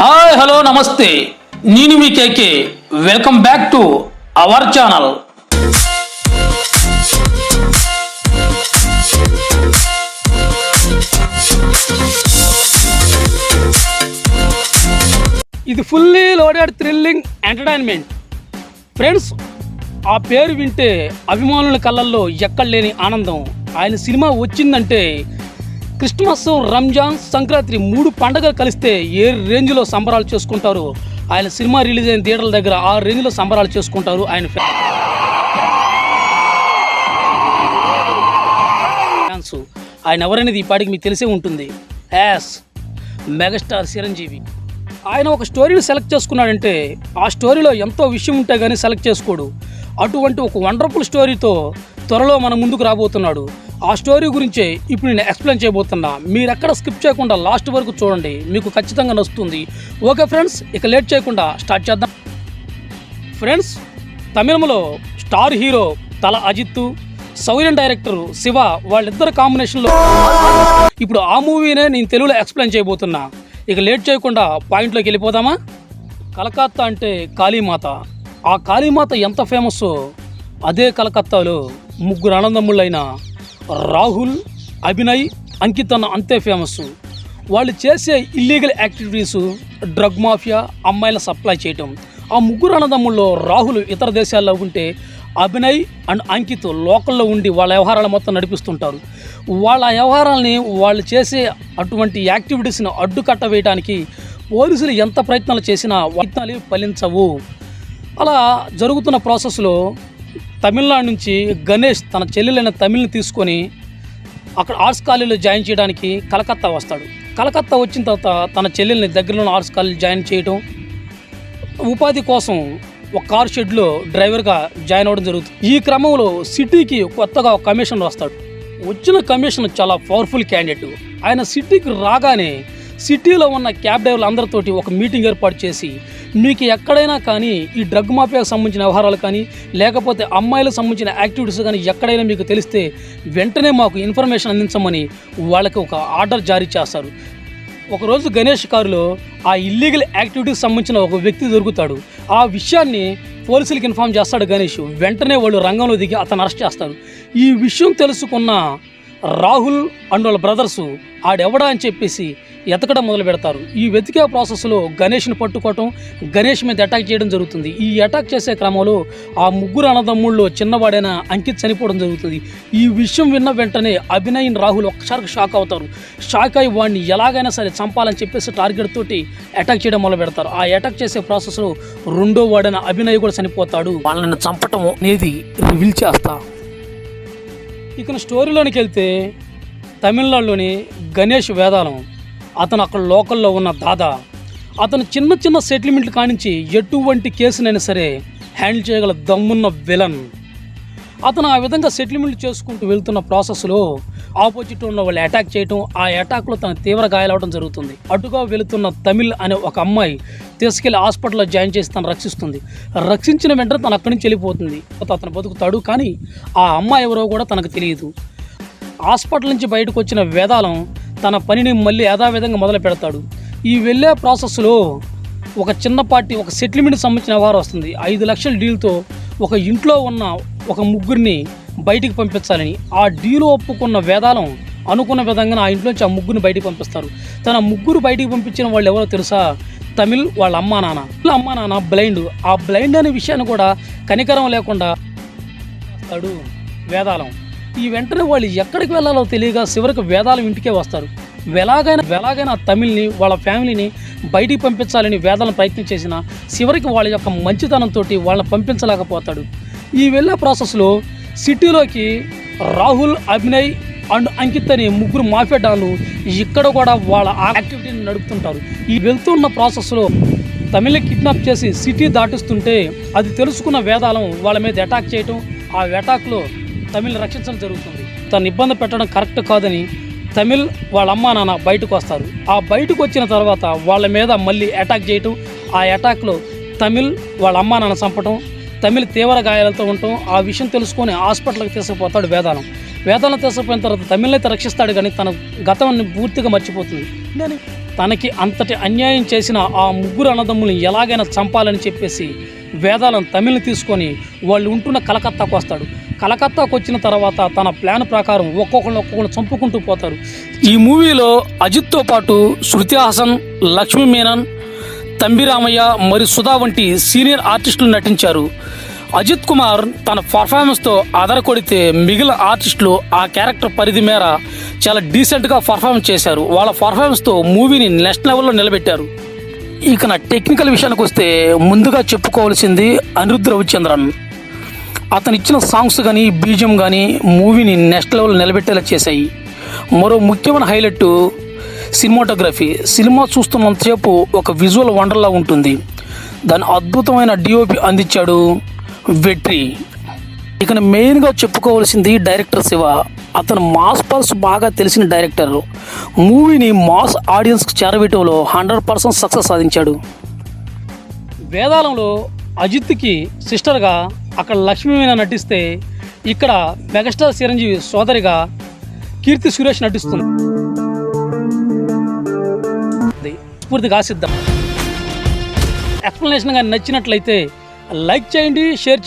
Hi hello నమస్తే. నేను మీ KK. Welcome back to our channel. ఇది fully loaded thrilling entertainment friends ఆ పేరు వింటే అభిమానుల కళ్ళల్లో ఎక్కడ లేని ఆనందం. ఆయన సినిమా వచ్చిందంటే క్రిస్మస్ రంజాన్ సంక్రాంతి మూడు పండగలు కలిస్తే ఏ రేంజ్లో సంబరాలు చేసుకుంటారు? ఆయన సినిమా రిలీజ్ అయిన థియేటర్ల దగ్గర ఆ రేంజ్లో సంబరాలు చేసుకుంటారు ఆయన ఫ్యాన్స్. ఆయన ఎవరనేది ఈ పాటికి మీకు తెలిసే ఉంటుంది. As megastar Chiranjeevi. ఆయన ఒక స్టోరీని సెలెక్ట్ చేసుకున్నాడంటే ఆ స్టోరీలో ఎంతో విషయం ఉంటే కానీ సెలెక్ట్ చేసుకోడు. అటువంటి ఒక వండర్ఫుల్ స్టోరీతో త్వరలో మన ముందుకు రాబోతున్నాడు. ఆ స్టోరీ గురించే ఇప్పుడు నేను ఎక్స్ప్లెయిన్ చేయబోతున్నా. మీరు ఎక్కడ స్కిప్ చేయకుండా లాస్ట్ వరకు చూడండి. మీకు ఖచ్చితంగా నచ్చుతుంది. ఓకే ఫ్రెండ్స్ ఇక లేట్ చేయకుండా స్టార్ట్ చేద్దాం. ఫ్రెండ్స్ తమిళంలో star hero Thala Ajith సౌర్యన్ director Shiva వాళ్ళిద్దరు కాంబినేషన్లో ఇప్పుడు ఆ మూవీనే నేను తెలుగులో ఎక్స్ప్లెయిన్ చేయబోతున్నా. ఇక లేట్ చేయకుండా పాయింట్లోకి వెళ్ళిపోదామా? కలకత్తా అంటే కాళీమాత. ఆ కాళీమాత ఎంత ఫేమస్ అదే కలకత్తాలో ముగ్గురు అనందమ్ముళ్ళైన రాహుల్ అభినయ్ అంకిత్ అన్న అంతే ఫేమస్ వాళ్ళు చేసే ఇల్లీగల్ యాక్టివిటీస్ డ్రగ్ మాఫియా అమ్మాయిల సప్లై చేయటం. ఆ ముగ్గురు అన్నదమ్ముల్లో రాహుల్ ఇతర దేశాల్లో ఉంటే అభినయ్ అండ్ అంకిత్ లోకల్లో ఉండి వాళ్ళ వ్యవహారాలు మొత్తం నడిపిస్తుంటారు. వాళ్ళ వ్యవహారాలని వాళ్ళు చేసే అటువంటి యాక్టివిటీస్ని అడ్డుకట్ట వేయడానికి పోలీసులు ఎంత ప్రయత్నాలు చేసినా ప్రయత్నాలు ఫలించవు. అలా జరుగుతున్న ప్రాసెస్లో తమిళనాడు నుంచి గణేష్ తన చెల్లెలైన తమిళ్ని తీసుకొని అక్కడ ఆర్ట్స్ కాలేజీలో జాయిన్ చేయడానికి కలకత్తా వస్తాడు. కలకత్తా వచ్చిన తర్వాత తన చెల్లెల్ని దగ్గరలో ఉన్న ఆర్ట్స్ కాలేజ్ జాయిన్ చేయడం ఉపాధి కోసం ఒక కార్ షెడ్లో డ్రైవర్గా జాయిన్ అవ్వడం జరుగుతుంది. ఈ క్రమంలో సిటీకి కొత్తగా ఒక కమిషనర్ వస్తాడు. వచ్చిన కమిషనర్ చాలా పవర్ఫుల్ క్యాండిడేట్. ఆయన సిటీకి రాగానే సిటీలో ఉన్న క్యాబ్ డ్రైవర్లు అందరితోటి ఒక మీటింగ్ ఏర్పాటు చేసి మీకు ఎక్కడైనా కానీ ఈ డ్రగ్ మాఫియాకు సంబంధించిన వ్యవహారాలు కానీ లేకపోతే అమ్మాయిలకు సంబంధించిన యాక్టివిటీస్ కానీ ఎక్కడైనా మీకు తెలిస్తే వెంటనే మాకు ఇన్ఫర్మేషన్ అందించమని వాళ్ళకి ఒక ఆర్డర్ జారీ చేస్తారు. ఒకరోజు గణేష్ కారులో ఆ ఇల్లీగల్ యాక్టివిటీకి సంబంధించిన ఒక వ్యక్తి దొరుకుతాడు. ఆ విషయాన్ని పోలీసులకు ఇన్ఫామ్ చేస్తాడు గణేష్. వెంటనే వాళ్ళు రంగంలో దిగి అతను అరెస్ట్ చేస్తారు. ఈ విషయం తెలుసుకున్న రాహుల్ అండ్ వాళ్ళ బ్రదర్సు ఆడెవడా అని చెప్పేసి ఎతకడం మొదలు పెడతారు. ఈ వెతికే ప్రాసెస్లో గణేష్ని పట్టుకోవటం గణేష్ మీద అటాక్ చేయడం జరుగుతుంది. ఈ అటాక్ చేసే క్రమంలో ఆ ముగ్గురు అన్నదమ్ముళ్ళు చిన్నవాడైన అంకిత్ చనిపోవడం జరుగుతుంది. ఈ విషయం విన్న వెంటనే అభినయ్ రాహుల్ ఒక్కసారి షాక్ అవుతారు. షాక్ అయి వాడిని ఎలాగైనా సరే చంపాలని చెప్పేసి టార్గెట్ తోటి అటాక్ చేయడం మొదలు పెడతారు. ఆ అటాక్ చేసే ప్రాసెస్లో రెండో వాడైన అభినయ్ కూడా చనిపోతాడు. వాళ్ళని చంపటం అనేది రివీల్ చేస్తా. ఇక స్టోరీలోనికి వెళ్తే తమిళనాడులోని గణేష్ వేదాలం అతను అక్కడ లోకల్లో ఉన్న దాదా. అతను చిన్న చిన్న సెటిల్మెంట్లు కానించి ఎటువంటి కేసునైనా సరే హ్యాండిల్ చేయగల దమ్మున్న విలన్ అతను ఆ విధంగా సెటిల్మెంట్ చేసుకుంటూ వెళ్తున్న ప్రాసెస్లో ఆపోజిట్ ఉన్న వాళ్ళు అటాక్ చేయటం ఆ అటాక్లో తన తీవ్ర గాయాలవడం జరుగుతుంది. అటుగా వెళుతున్న తమిళ్ అనే ఒక అమ్మాయి తీసుకెళ్ళి హాస్పిటల్లో జాయిన్ చేసి తను రక్షిస్తుంది. రక్షించిన వెంటనే తను అక్కడి నుంచి వెళ్ళిపోతుంది. అతను బతుకుతాడు కానీ ఆ అమ్మాయి ఎవరో కూడా తనకు తెలియదు. హాస్పిటల్ నుంచి బయటకు వచ్చిన వేదాలం తన పనిని మళ్ళీ యథావిధంగా మొదలు పెడతాడు. ఈ వెళ్ళే ప్రాసెస్లో ఒక చిన్నపాటి ఒక సెటిల్మెంట్కి సంబంధించిన వ్యవహారం వస్తుంది. ఐదు లక్షల డీల్తో ఒక ఇంట్లో ఉన్న ఒక ముగ్గురిని బయటికి పంపించాలని ఆ డీల్ ఒప్పుకున్న వేదాలం అనుకున్న విధంగా ఆ ఇంట్లోంచి ఆ ముగ్గురిని బయటికి పంపిస్తారు. తన ముగ్గురు బయటికి పంపించిన వాళ్ళు ఎవరో తెలుసా? తమిళ్ వాళ్ళ అమ్మా నాన్న. వాళ్ళ అమ్మా నాన్న బ్లైండ్. ఆ బ్లైండ్ అనే విషయాన్ని కూడా కనికరం లేకుండా తడు వేదాలం. ఈ వెంటనే వాళ్ళు ఎక్కడికి వెళ్ళాలో తెలియక చివరికి వేదాల ఇంటికే వస్తారు. ఎలాగైనా ఎలాగైనా తమిళ్ని వాళ్ళ ఫ్యామిలీని బయటికి పంపించాలని వేదాలను ప్రయత్నం చేసిన చివరికి వాళ్ళ యొక్క మంచితనంతో వాళ్ళని పంపించలేకపోతాడు. ఈ వెళ్ళే ప్రాసెస్లో సిటీలోకి రాహుల్ అభినయ్ అండ్ అంకిత్ అనే ముగ్గురు మాఫియా డాన్లు ఇక్కడ కూడా వాళ్ళ యాక్టివిటీని నడుపుతుంటారు. ఈ వెళ్తున్న ప్రాసెస్లో తమిళ కిడ్నాప్ చేసి సిటీ దాటిస్తుంటే అది తెలుసుకున్న వేదాలం వాళ్ళ మీద అటాక్ చేయటం ఆ అటాక్లో తమిళ్ రక్షించడం జరుగుతుంది. తను ఇబ్బంది పెట్టడం కరెక్ట్ కాదని తమిళ్ వాళ్ళ అమ్మా నాన్న బయటకు వస్తారు. ఆ బయటకు వచ్చిన తర్వాత వాళ్ళ మీద మళ్ళీ అటాక్ చేయటం ఆ అటాక్లో తమిళ్ వాళ్ళ అమ్మా నాన్న చంపటం తమిళ్ తీవ్ర గాయాలతో ఉండటం ఆ విషయం తెలుసుకొని హాస్పిటల్కి తీసుకుపోతాడు వేదాలం. వేదాలను తీసుకుపోయిన తర్వాత తమిళ్ అయితే రక్షిస్తాడు కానీ తన గతాన్ని పూర్తిగా మర్చిపోతుంది. నేను తనకి అంతటి అన్యాయం చేసిన ఆ ముగ్గురు అన్నదమ్ముల్ని ఎలాగైనా చంపాలని చెప్పేసి వేదాలను తమిళ్ని తీసుకొని వాళ్ళు ఉంటున్న కలకత్తాకు వస్తాడు. కలకత్తాకు వచ్చిన తర్వాత తన ప్లాన్ ప్రకారం ఒక్కొక్కరిని ఒక్కొక్కరిని చంపుకుంటూ పోతారు. ఈ మూవీలో అజిత్తో పాటు శృతి హాసన్ లక్ష్మీ మేనన్ తంబిరామయ్య మరియు సుధా వంటి సీనియర్ ఆర్టిస్టులు నటించారు. అజిత్ కుమార్ తన పర్ఫార్మెన్స్తో ఆధార కొడితే మిగిలిన ఆర్టిస్టులు ఆ క్యారెక్టర్ పరిధి మేర చాలా డీసెంట్గా పర్ఫార్మ్ చేశారు. వాళ్ళ పర్ఫార్మెన్స్తో మూవీని నెక్స్ట్ లెవెల్లో నిలబెట్టారు. ఇక నా టెక్నికల్ విషయానికి వస్తే ముందుగా చెప్పుకోవాల్సింది అనిరుద్ధ్ రవిచంద్రన్. అతను ఇచ్చిన సాంగ్స్ కానీ బీజం కానీ మూవీని నెక్స్ట్ లెవెల్ నిలబెట్టేలా చేశాయి. మరో ముఖ్యమైన హైలైట్ సినిమాటోగ్రఫీ. సినిమా చూస్తున్నంతసేపు ఒక విజువల్ వండర్లా ఉంటుంది. దాని అద్భుతమైన డిఓపి అందించాడు వెట్రి. ఇక మెయిన్గా చెప్పుకోవాల్సింది డైరెక్టర్ శివ. అతను మాస్ పల్స్ బాగా తెలిసిన డైరెక్టర్. మూవీని మాస్ ఆడియన్స్కి చేరవేయటంలో హండ్రెడ్ పర్సెంట్ సక్సెస్ సాధించాడు. వేదాలంలో అజిత్కి సిస్టర్గా అక్కడ లక్ష్మీమీన నటిస్తే ఇక్కడ మెగాస్టార్ చిరంజీవి సోదరిగా కీర్తి సురేష్ నటిస్తుంది. పూర్తిగా ఆశిద్దాం ఎక్స్ప్లెనేషన్ కానీ నచ్చినట్లయితే లైక్ చేయండి షేర్ చేయండి.